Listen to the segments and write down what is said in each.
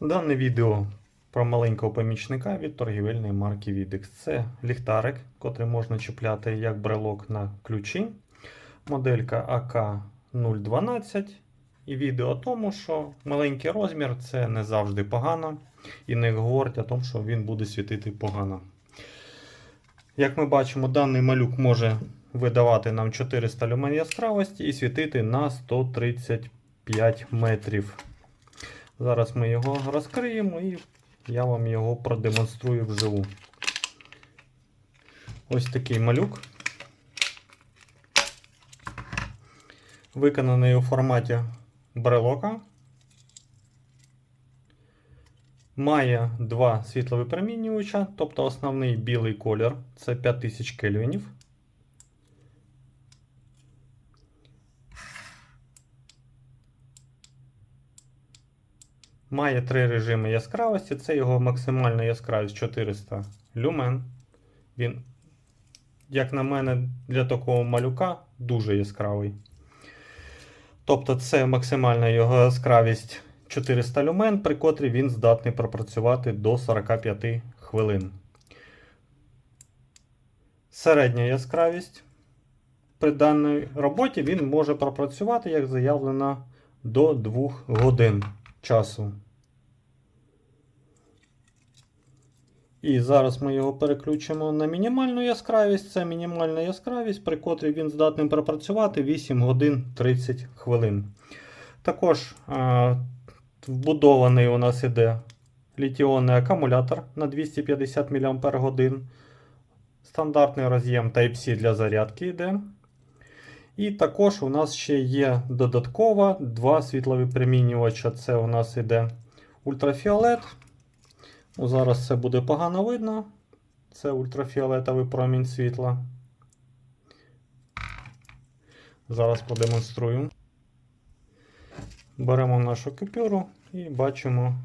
Дане відео про маленького помічника від торгівельної марки Videx. Це ліхтарик, котрий можна чіпляти як брелок на ключі. Моделька AK012. І відео о тому, що маленький розмір це не завжди погано. І не говорить о тому, що він буде світити погано. Як ми бачимо, даний малюк може видавати нам 400 люмен яскравості і світити на 135 метрів. Зараз ми його розкриємо і я вам його продемонструю вживу. Ось такий малюк. Виконаний у форматі брелока. Має два світловипромінювача, тобто основний білий колір це 5000 кельвінів. Має три режими яскравості. Це його максимальна яскравість 400 люмен. Він, як на мене, для такого малюка дуже яскравий. Тобто, це максимальна його яскравість 400 люмен, при котрій він здатний пропрацювати до 45 хвилин. Середня яскравість при даній роботі він може пропрацювати, як заявлено, до 2 годин часу. І зараз ми його переключимо на мінімальну яскравість. Це мінімальна яскравість, при котрій він здатний пропрацювати 8 годин 30 хвилин. Також а, вбудований у нас іде літіонний акумулятор на 250 мАч. Стандартний роз'єм Type-C для зарядки йде. І також у нас ще є додатково два світловипромінювача. Це у нас іде ультрафіолет. Ну, Зараз це буде погано видно. Це ультрафіолетовий промінь світла. Зараз продемонструю. Беремо нашу купюру і бачимо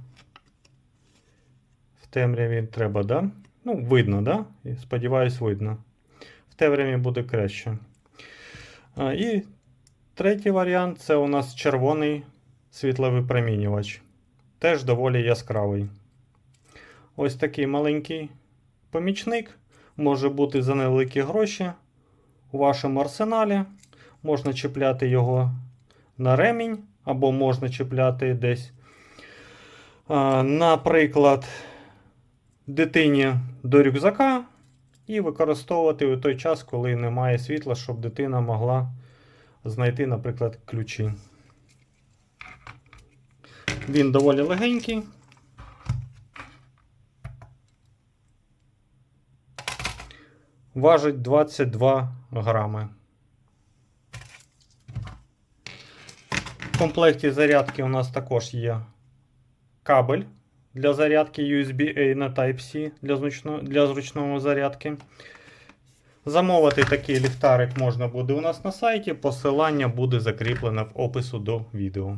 в темряві треба, да? Ну, видно, да? Сподіваюсь, видно. В темряві буде краще. І третій варіант це у нас червоний світловипромінювач. Теж доволі яскравий. Ось такий маленький помічник. Може бути за невеликі гроші у вашому арсеналі. Можна чіпляти його на ремінь, або можна чіпляти десь, наприклад, дитині до рюкзака і використовувати у той час, коли немає світла, щоб дитина могла знайти, наприклад, ключі. Він доволі легенький. Важить 22 грами. В комплекті зарядки у нас також є кабель для зарядки USB-A на Type-C для, зручно, для зручної зарядки. Замовити такий ліхтарик можна буде у нас на сайті. Посилання буде закріплене в опису до відео.